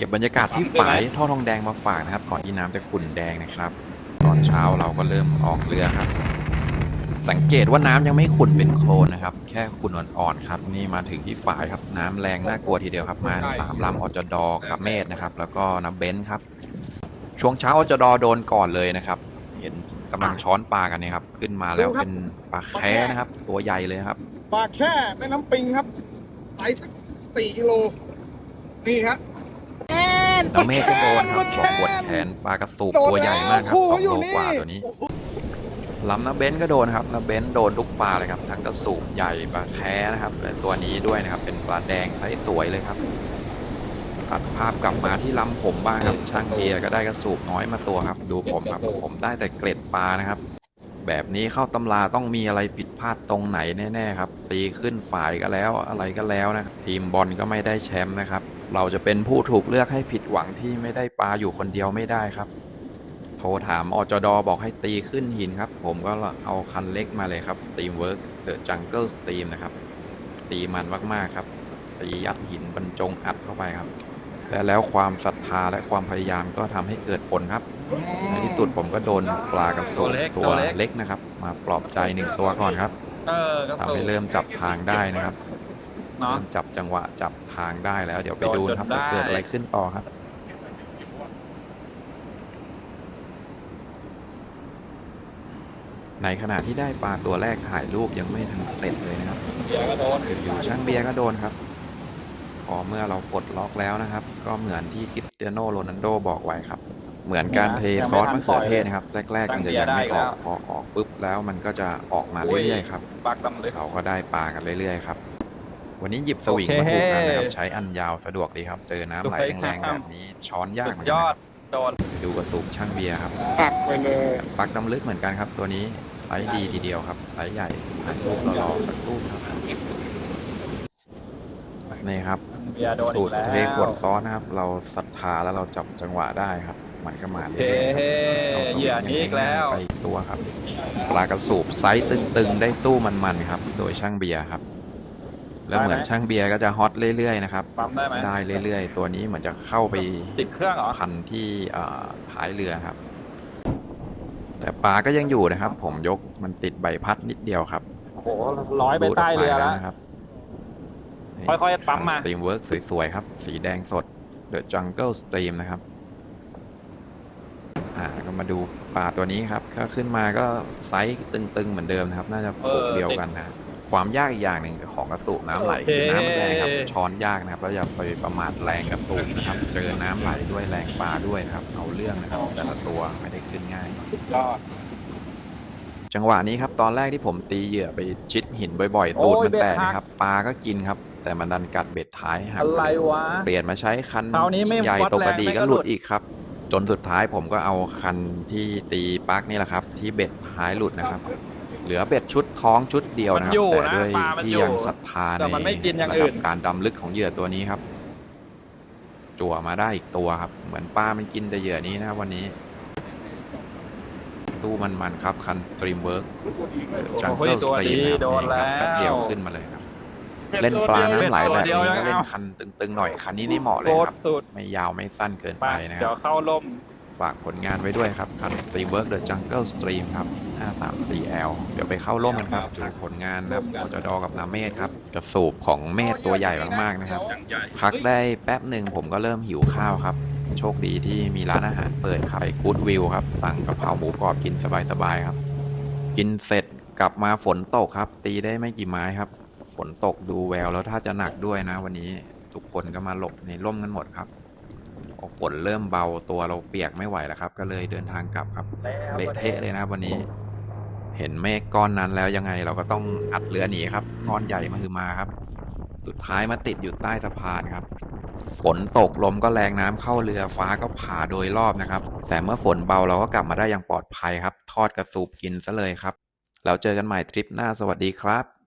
เก็บบรรยากาศที่ฝายท่อทองแดงมาฝากนะครับ ก่อนที่น้ำจะขุ่นแดงนะครับ ตอนเช้าเราก็เริ่มออกเรือครับ สังเกตว่าน้ำยังไม่ขุ่นเป็นโคลนนะครับ แค่ขุ่นอ่อนๆครับ นี่มาถึงที่ฝายครับ น้ำแรงน่ากลัวทีเดียวครับ มาสามลำอจดกับเมธนะครับ แล้วก็น้ำเบนซ์ครับ ช่วงเช้าอจดโดนก่อนเลยนะครับ เห็นกำลังช้อนปลากันเนี่ยครับ ขึ้นมาแล้วเป็นปลาแค้นะครับ ตัวใหญ่เลยครับปลาแค่แม่น้ำปิงครับไซส์สักสี่กิโลนี่ฮะ น้องเมฆก็โดนครับบอกปวดแขนปลากระสูบตัวใหญ่มากครับสองโลกว่าตัวนี้ลำน้าเบนซ์ก็โดนครับน้าเบนซ์โดนทุกปลาเลยครับทั้งกระสูบใหญ่ปลาแค้นะครับและตัวนี้ด้วยนะครับเป็นปลาแดงไซส์สวยเลยครับตัดภาพกลับมาที่ลำผมบ้างครับช่างเบียร์ก็ได้กระสูบน้อยมาตัวครับ ดูผมครับผมได้แต่เกล็ดปลานะครับ แบบนี้เข้าตำราต้องมีอะไรผิดพลาดตรงไหนแน่ๆครับ ตีขึ้นฝ่ายก็แล้วอะไรก็แล้วนะทีมบอลก็ไม่ได้แชมป์นะครับ เราจะเป็นผู้ถูกเลือกให้ผิดหวังที่ไม่ได้ปลาอยู่คนเดียวไม่ได้ครับ โทรถามอจดบอกให้ตีขึ้นหินครับ ผมก็เอาคันเล็กมาเลยครับ Steamwork The Jungle Steam นะครับ ตีมันมากๆครับ ตียัดหินบรรจงอัดเข้าไปครับ และแล้วความศรัทธาและความพยายามก็ทำให้เกิดผลครับ ในที่สุดผมก็โดนปลากระสุนตัวเล็กตัวตัวเล็กเล็กนะครับ มาปลอบใจหนึ่งตัวก่อนครับเออก็ทำให้เริ่มจับทางได้นะครับ เนาะเริ่มจับจังหวะจับทางได้แล้ว เดี๋ยวไปดูนะครับโดนจนจะได้เกิดอะไรขึ้นต่อครับ ในขณะที่ได้ปลาตัวแรกถ่ายรูปยังไม่ทันเสร็จเลยนะครับเบียร์ก็โดนอยู่ๆช่างเบียร์ก็โดนครับ พอเมื่อเราปลดล็อกแล้วนะครับ ก็เหมือนที่คริสเตียโนโรนัลโดบอกไว้ครับ เหมือนการเทซอสมะเขือเทศนะครับแรกๆมันจะยังไม่ออกพอออกปุ๊บแล้วมันก็จะออกมาเรื่อยๆครับปักดำเลยเราก็ได้ปลากันเรื่อยๆครับ วันนี้หยิบสวิงโอเคมาถูกกันนะครับ ใช้อันยาวสะดวกดีครับ เจอน้ำไหลแรงๆแบบนี้ ช้อนยากสุเหมืดอนยกันอนะคดรับโดนดูกระสูบช่างเบียร์ครับตักไปเลยปักดำลึกเหมือนกันครับ ตัวนี้ไซส์ดีทีเดียวครับไซส์ใหญ่ถ่ายรูปรอๆสักรูปครับนี่ครับ เบียร์โดนสูอีตกรแล้ว เทขวดซ้อนนะครับ เราศรัทธาแล้วเราจับจังหวะได้ครับ มันก็มาเฮ้เรื่อยๆครับเหยื่อนี้อีกแล้ว ไปอีกตัวครับ ปลากระสูบไซส์ตึงๆ ได้สู้มันๆครับ โดยช่างเบียร์ครับ แล้วเหมือนช่างเบียร์ก็จะฮอตเรื่อยๆนะครับ ปั๊มได้ไหมได้เรื่อยๆ ตัวนี้เหมือนจะเข้าไปติดเครื่องเหรอพันที่เอ่อท้ายเรือครับ แต่ปลาก็ยังอยู่นะครับ ผมยกมันติดใบพัดนิดเดียวครับโอ้โหร้อยไปใต้เรือแล้วนะครับ ค่อยๆปั๊มมาสตรีมเวิร์กสวยๆครับ สีแดงสด The Jungle Stream นะครับอ่าก็มาดูปลาตัวนี้ครับก็ขึ้นมาก็ไซส์ตึงๆเหมือนเดิมนะครับ น่าจะฝูงเดียวกันนะ ครับความยากอีกอย่างหนึ่งของกระสูบน้ำไหลคือน้ำมันแรงครับช้อนยากนะครับแล้วอย่าไปประมาทแรงกระสูบนะครับ เจอน้ำไหลด้วยแรงปลาด้วยนะครับ เอาเรื่องนะครับแต่ละตัวไม่ได้ขึ้นง่ายยอดจังหวะนี้ครับตอนแรกที่ผมตีเหยื่อไปชิดหินบ่อยๆ ตูดโอ้ยมันแตกเบ็ดหักนะครับปลาก็กินครับ แต่มันดันกัดเบ็ดท้ายหักอะไรไปเลยวะเปลี่ยนมาใช้คันคราวนี้ไม่ใหญ่วัดตกกระดีแรงไม่ก็ก็หหลุลุดดอีกครับ จนสุดท้ายผมก็เอาคันที่ตีปลั๊กนี่แหละครับ ที่เบ็ดท้ายหลุดนะครับ เหลือเบ็ดชุดท้องชุดเดียวนะครับ มันอยู่แต่นะด้วยปลามันที่อยู่ยังศรัทธาแต่ในมันไม่กินอย่างระอื่ดันบการดำลึกของเหยื่อตัวนี้ครับ จั่วมาได้อีกตัวครับ เหมือนปลามันกินแต่เหยื่อนี้นะครับวันนี้ ตู้มันๆครับคันสตรีมเวิร์กจังโอ้เกิยลตัสวตรีดีมโดนครับแป๊บเดียวแล้วขึ้นมาเลยครับ เล่นปลาน้ำไหลแบบนี้ก็เล่นคันตึงๆหน่อยคันนี้นี่เหมาะเลยโคตครรับ สุดไม่ยาวไม่สั้นเกินไปไปนะคเดี๋ยรัวบเข้าร่ม ฝากผลงานไว้ด้วยครับคัน Streamwork The Jungle Stream ครับ 534L เดี๋ยวไปเข้าร่วมกันครับดูผลงานนะครับอจดกับนาเมธครับกระสูบของเมธตัวใหญ่มากๆนะครับ พักได้แป๊บหนึ่งผมก็เริ่มหิวข้าวครับ โชคดีที่มีร้านอาหารเปิดขายกู๊ดวิวครับ สั่งกะเพราหมูกรอบกินสบายๆครับ กินเสร็จกลับมาฝนตกครับ ตีได้ไม่กี่ไม้ครับ ฝนตกดูแววแล้วถ้าจะหนักด้วยนะ วันนี้ทุกคนก็มาหลบในร่มกันหมดครับพอ ฝนเริ่มเบาตัวเราเปียกไม่ไหวแล้วครับ ก็เลยเดินทางกลับครับเละเทะเลยนะครับวันนี้ เห็นเมฆก้อนนั้นแล้วยังไงเราก็ต้องอัดเรือหนีครับก้อนใหญ่มาคือมาครับ สุดท้ายมาติดอยู่ใต้สะพานครับ ฝนตกลมก็แรงน้ำเข้าเรือฟ้าก็ผ่าโดยรอบนะครับ แต่เมื่อฝนเบาเราก็กลับมาได้อย่างปลอดภัยครับ ทอดกระสูบกินซะเลยครับแล้วเจอกันใหม่ทริปหน้าสวัสดีครับ